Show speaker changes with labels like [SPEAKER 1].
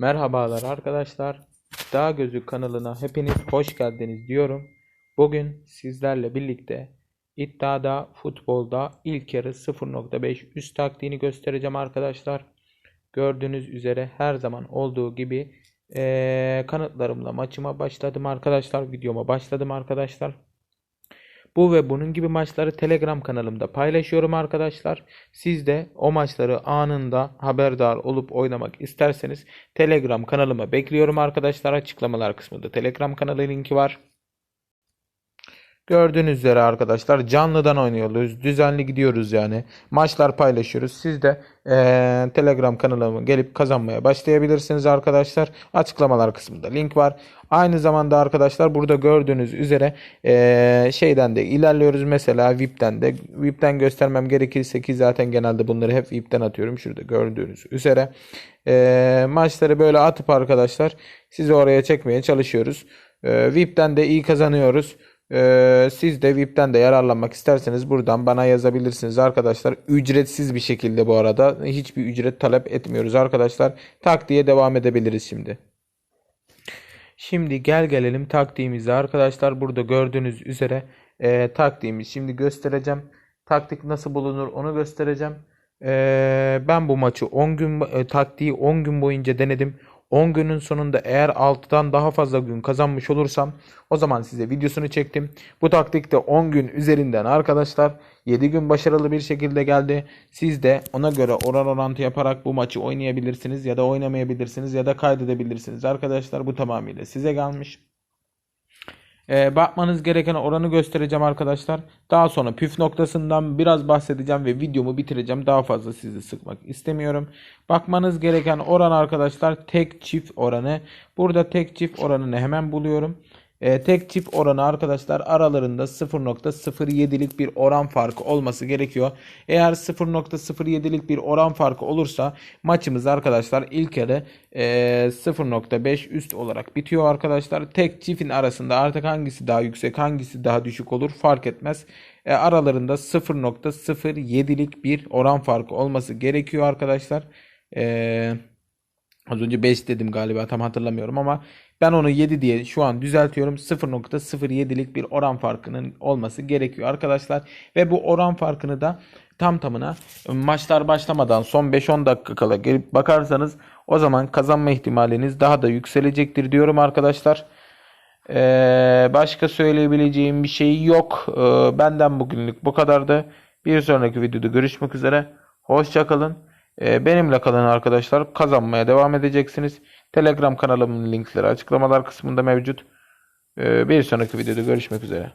[SPEAKER 1] Merhabalar arkadaşlar. Dağ Gözü kanalına hepiniz hoş geldiniz diyorum. Bugün sizlerle birlikte iddiada futbolda ilk yarı 0.5 üst taktiğini göstereceğim arkadaşlar. Gördüğünüz üzere her zaman olduğu gibi eee, kanıtlarımla maçıma başladım arkadaşlar. Videoma başladım arkadaşlar. Bu ve bunun gibi maçları Telegram kanalımda paylaşıyorum arkadaşlar. Siz de o maçları anında haberdar olup oynamak isterseniz Telegram kanalıma bekliyorum arkadaşlar. Açıklamalar kısmında Telegram kanalı linki var. Gördüğünüz üzere arkadaşlar canlıdan oynuyoruz. Düzenli gidiyoruz yani. Maçlar paylaşıyoruz. Siz de eee, Telegram kanalıma gelip kazanmaya başlayabilirsiniz arkadaşlar. Açıklamalar kısmında link var. Aynı zamanda arkadaşlar burada gördüğünüz üzere eee, şeyden de ilerliyoruz. Mesela VIP'ten de VIP'ten göstermem gerekirse ki zaten genelde bunları hep VIP'ten atıyorum. Şurada gördüğünüz üzere. Eee, maçları böyle atıp arkadaşlar sizi oraya çekmeye çalışıyoruz. Eee, VIP'ten de iyi kazanıyoruz. Ee, siz de VIP'ten de yararlanmak isterseniz buradan bana yazabilirsiniz arkadaşlar. Ücretsiz bir şekilde bu arada. Hiçbir ücret talep etmiyoruz arkadaşlar. Taktiğe devam edebiliriz şimdi. Şimdi gel gelelim taktiğimize arkadaşlar. Burada gördüğünüz üzere e, taktiğimiz. Şimdi göstereceğim. Taktik nasıl bulunur onu göstereceğim. E, ben bu maçı 10 gün e, taktiği 10 gün boyunca denedim. 10 günün sonunda eğer 6'dan daha fazla gün kazanmış olursam o zaman size videosunu çektim. Bu taktikte 10 gün üzerinden arkadaşlar 7 gün başarılı bir şekilde geldi. Siz de ona göre oran orantı yaparak bu maçı oynayabilirsiniz ya da oynamayabilirsiniz ya da kaydedebilirsiniz. Arkadaşlar bu tamamıyla size kalmış. Ee, bakmanız gereken oranı göstereceğim arkadaşlar. Daha sonra püf noktasından biraz bahsedeceğim ve videomu bitireceğim. Daha fazla sizi sıkmak istemiyorum. Bakmanız gereken oran arkadaşlar tek çift oranı. Burada tek çift oranını hemen buluyorum. Ee, tek çift oranı arkadaşlar aralarında 0.07'lik bir oran farkı olması gerekiyor. Eğer 0.07'lik bir oran farkı olursa maçımız arkadaşlar ilk yarı e, 0.5 üst olarak bitiyor arkadaşlar. Tek çiftin arasında artık hangisi daha yüksek hangisi daha düşük olur fark etmez. E, aralarında 0.07'lik bir oran farkı olması gerekiyor arkadaşlar. Eee Az önce 5 dedim galiba tam hatırlamıyorum ama ben onu 7 diye şu an düzeltiyorum. 0.07'lik bir oran farkının olması gerekiyor arkadaşlar. Ve bu oran farkını da tam tamına maçlar başlamadan son 5-10 dakika kala gelip bakarsanız o zaman kazanma ihtimaliniz daha da yükselecektir diyorum arkadaşlar. Ee, başka söyleyebileceğim bir şey yok. Ee, benden bugünlük bu kadardı. Bir sonraki videoda görüşmek üzere. Hoşçakalın. Ee, benimle kalın arkadaşlar. Kazanmaya devam edeceksiniz. Telegram kanalımın linkleri açıklamalar kısmında mevcut. Ee, bir sonraki videoda görüşmek üzere.